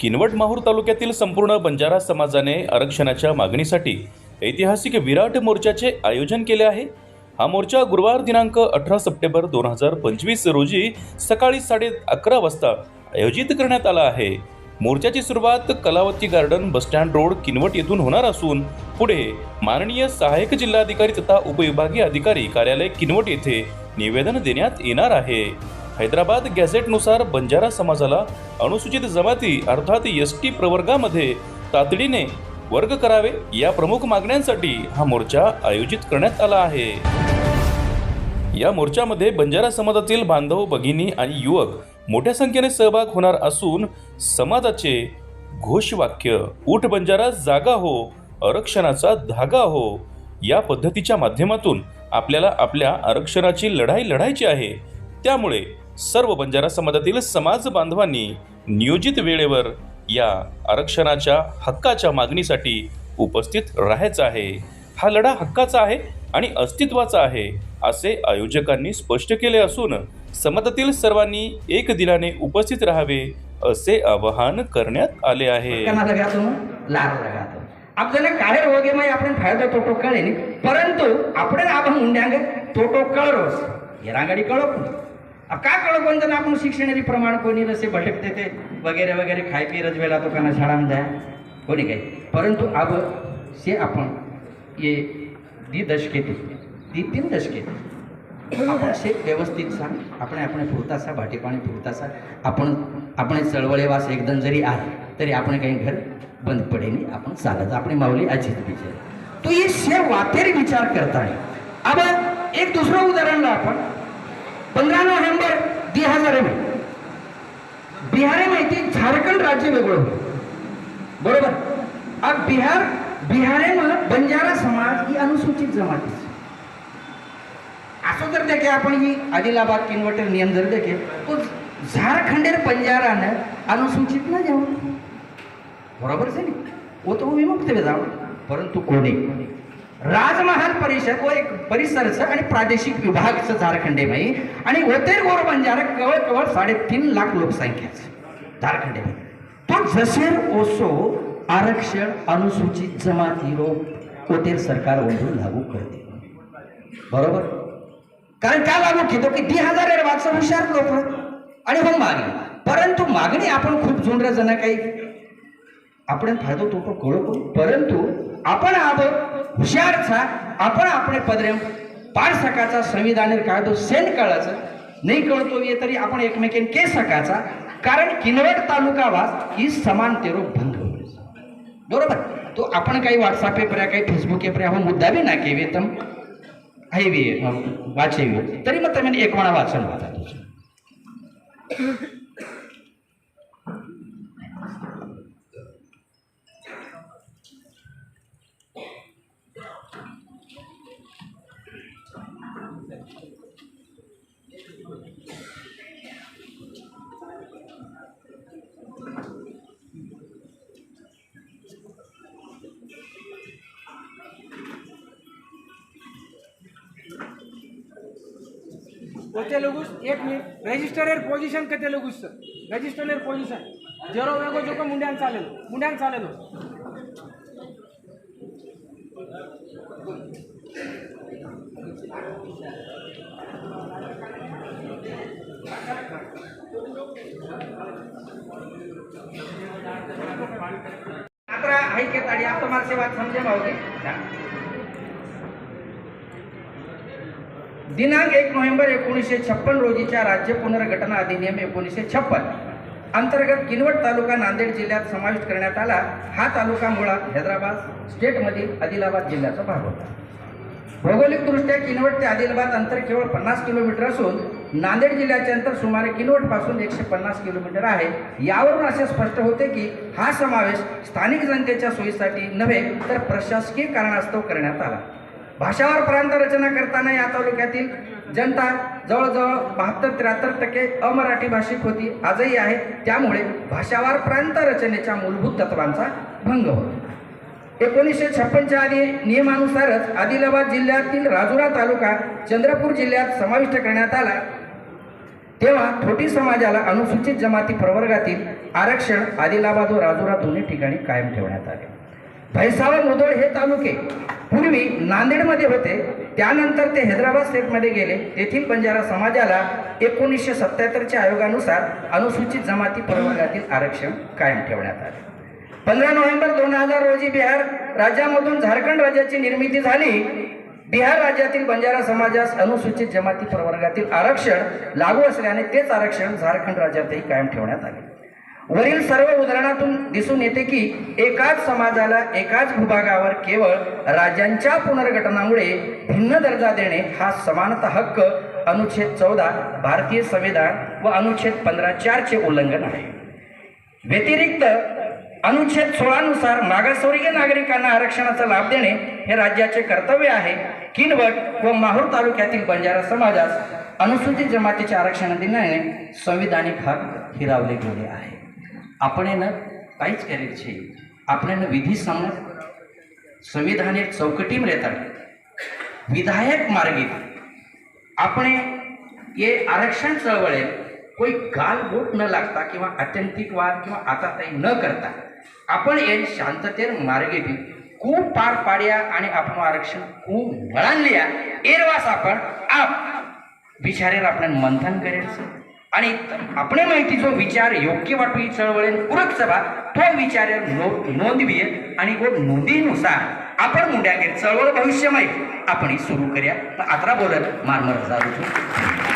किनवट माहूर तालुक्यातील संपूर्ण बंजारा समाजाने आरक्षणाच्या मागणीसाठी ऐतिहासिक विराट मोर्चाचे आयोजन केले आहे. हा मोर्चा गुरुवार दिनांक अठरा सप्टेंबर दोन हजार पंचवीस रोजी सकाळी साडे अकरा वाजता आयोजित करण्यात आला आहे. मोर्चाची सुरुवात Kalavati garden bus stand road Kinwat येथून होणार असून पुढे माननीय सहाय्यक जिल्हाधिकारी तथा उपविभागीय अधिकारी कार्यालय किनवट येथे निवेदन देण्यात येणार आहे. हैदराबाद गॅझेटनुसार बंजारा समाजाला अनुसूचित जमाती अर्थात एस टी प्रवर्गामध्ये तातडीने वर्ग करावे या प्रमुख मागण्यांसाठी हा मोर्चा आयोजित करण्यात आला आहे. या मोर्चामध्ये बंजारा समाजातील बांधव भगिनी आणि युवक मोठ्या संख्येने सहभाग होणार असून समाजाचे घोषवाक्य उठ बंजारा जागा हो आरक्षणाचा धागा हो या पद्धतीच्या माध्यमातून आपल्याला आपल्या आरक्षणाची लढाई लढायची आहे. त्यामुळे सर्व बंजारा समाजातील समाज बांधवांनी नियोजित वेळेवर या आरक्षणाच्या हक्काच्या मागणीसाठी उपस्थित राहायचं आहे. हा लढा हक्काचा आहे आणि अस्तित्वाचा आहे असे आयोजकांनी स्पष्ट केले असून समाजातील सर्वांनी एक दिलाने उपस्थित राहावे असे आवाहन करण्यात आले आहे. आपल्याला जने रोगे में आपण फायदा तोटो कळे परंतु आपण आपण हम तोटो तो रोज ये का कळ कोण जण आपण शिक्षणारी प्रमाण कोणी रसे भटकते ते वगैरे वगैरे खाय पी रजवेला तो काना शाळा आहे कोणी काय परंतु अब से आपण ये दि दशके ती दि तीन दशके आपण से व्यवस्थित सांग आपण आपण पुरतासा भाटीपाणी पुरतासा आपण आपण चळवळेवास एकदम जरी आहे तरी आपण काही घर बंद पडे नाही आपण चालत आपण माऊली अजित विचार तो ही से वातेरी विचार करताय. अब एक दुसरं उदाहरण आपण. पंधरा नोव्हेंबर बिहारे हजार बिहारे माहिती झारखंड राज्य वेगळं बरोबर? अग बिहार बिहारे बंजारा समाज ही अनुसूचित जमाती असं जर देखे आपण ही आदिलाबाद किनवटर नियम जर देखे तो झारखंडेर पंजारानं अनुसूचित ना जेव्हा बरोबर से नाही? वो तो विमुक्त भेदाव परंतु कोणी? राजमहाल परिषद व एक परिसरचं आणि प्रादेशिक विभागचं झारखंडेबाई आणि ओतेर गोर बंजारा केवळ केवळ साडेतीन लाख लोकसंख्याचं झारखंडेबाई तो जसेर ओसो आरक्षण अनुसूचित जमाती लोक ओतेर सरकार ओढून लागू करते. बरोबर? कारण का लागू घेतो की ती हजार आहे हुशार लोक आणि हो मागणी परंतु मागणी आपण खूप जुनर जण काही આપણે ફાયદો તોટો કરો કરું परंतु आपण आब हुशार छा आपण आपले पदरेम पार सकाचा संविधान कायदो सेन कळाचं नाही कळतो ये तरी आपण एकमेकीन के सकाचा कारण किनवट तालुका वास ही समानतेरो भंग बरोबर तो आपण काही व्हॉट्सअप पर्या काही फेसबुक पर्या हो मुद्दा बी ना केवे तम हैवे वाचेवे तरी मग तुम्ही एकवाणा वाचन वाचा వచ్చేలోగుస్ ఏక్ మినిట్ రెజిస్టరేర్ పొజిషన్ కతే లోగుస్ రెజిస్టరేర్ పొజిషన్ జెరో वेगो जोको मुंड्यान चालेलो मुंड्यान चालेलो मात्र ऐके ताडी आता मार्से वाद समजे भाऊ दिनांक एक नोव्हेंबर एकोणीसशे छप्पन रोजीच्या राज्य पुनर्गठना अधिनियम एकोणीसशे छप्पन अंतर्गत किनवट तालुका नांदेड जिल्ह्यात समाविष्ट करण्यात आला. हा तालुका मुळात हैदराबाद स्टेटमधील आदिलाबाद जिल्ह्याचा भाग होता. भौगोलिकदृष्ट्या किनवट ते आदिलाबाद अंतर केवळ पन्नास किलोमीटर असून नांदेड जिल्ह्याचे अंतर सुमारे किनवटपासून एकशे पन्नास किलोमीटर आहे. यावरून असे स्पष्ट होते की हा समावेश स्थानिक जनतेच्या सोयीसाठी नव्हे तर प्रशासकीय कारणास्तव करण्यात आला. भाषावर प्रांत रचना करताना या तालुक्यातील जनता जवळजवळ बहात्तर त्र्याहत्तर टक्के अमराठी भाषिक होती आजही आहे. त्यामुळे भाषावार प्रांत रचनेच्या मूलभूत तत्वांचा भंग होतो. एकोणीसशे छप्पनच्या आधी नियमानुसारच आदिलाबाद जिल्ह्यातील राजुरा तालुका चंद्रपूर जिल्ह्यात समाविष्ट करण्यात आला. तेव्हा थोटी समाजाला अनुसूचित जमाती प्रवर्गातील आरक्षण आदिलाबाद व राजुरा दोन्ही ठिकाणी कायम ठेवण्यात आले. भैसावर मुदोळ हे तालुके. पूर्वी नांदेडमध्ये होते. त्यानंतर ते हैदराबाद स्टेटमध्ये गेले. तेथील बंजारा समाजाला एकोणीसशे सत्त्याहत्तरच्या आयोगानुसार अनुसूचित जमाती प्रवर्गातील आरक्षण कायम ठेवण्यात आले. पंधरा नोव्हेंबर दोन हजार रोजी बिहार राज्यामधून झारखंड राज्याची निर्मिती झाली. बिहार राज्यातील बंजारा समाजास अनुसूचित जमाती प्रवर्गातील आरक्षण लागू असल्याने तेच आरक्षण झारखंड राज्यातही कायम ठेवण्यात आले. वरील सर्व उदाहरणातून दिसून येते की एकाच समाजाला एकाच भूभागावर केवळ राज्यांच्या पुनर्गठनामुळे भिन्न दर्जा देणे हा समानता हक्क अनुच्छेद चौदा भारतीय संविधान व अनुच्छेद पंधरा चारचे उल्लंघन आहे. व्यतिरिक्त अनुच्छेद सोळानुसार मागासवर्गीय नागरिकांना आरक्षणाचा लाभ देणे हे राज्याचे कर्तव्य आहे. किनवट व माहूर तालुक्यातील बंजारा समाजास अनुसूचित जमातीचे आरक्षण देण्याने संविधानिक हक हिरावले गेले आहे आपण ना काहीच करायचे आपण ना विधी એને संविधाने चौकटी मिळतात विधायक રહેતા. વિધાયક માર્ગે. हे आरक्षण चळवळीत कोई गाल गालबोट न लागता किंवा आत्यंतिकवाद किंवा आता आताताई न करता आपण हे शांततेर मार्गे बी खूप पार पाड्या आणि आपण आरक्षण खूप वळान लिया एरवास आपण आप बिचारेर आपण मंथन करेल आणि आपण माहिती जो विचार योग्य वाटू ही चळवळीन पूरक सभा तो विचार नोंदवी आणि वो नोंदीनुसार आपण मुंड्यागेर चळवळ भविष्यमय आपण सुरू करूया. आता बोलत मारमर हजार